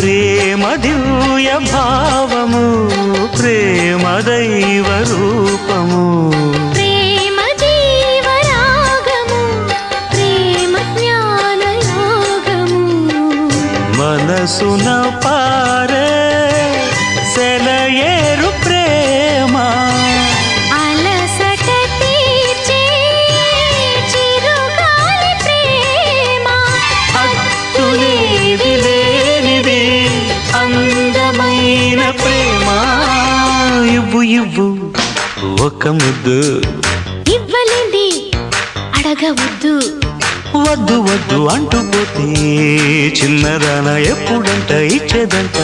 అనసూయ భావము ప్రేమ దైవ రూపము. ప్రేమ జీవరాగము ప్రేమ మనసున పారే సెలయేరు ఇవ్వు. ఒక ముద్దు. ఇవ్వలేంది. అడగవద్దు. వద్దు వద్దు అంటూ పోతే చిన్నదాన ఎప్పుడంట ఇచ్చేదంట.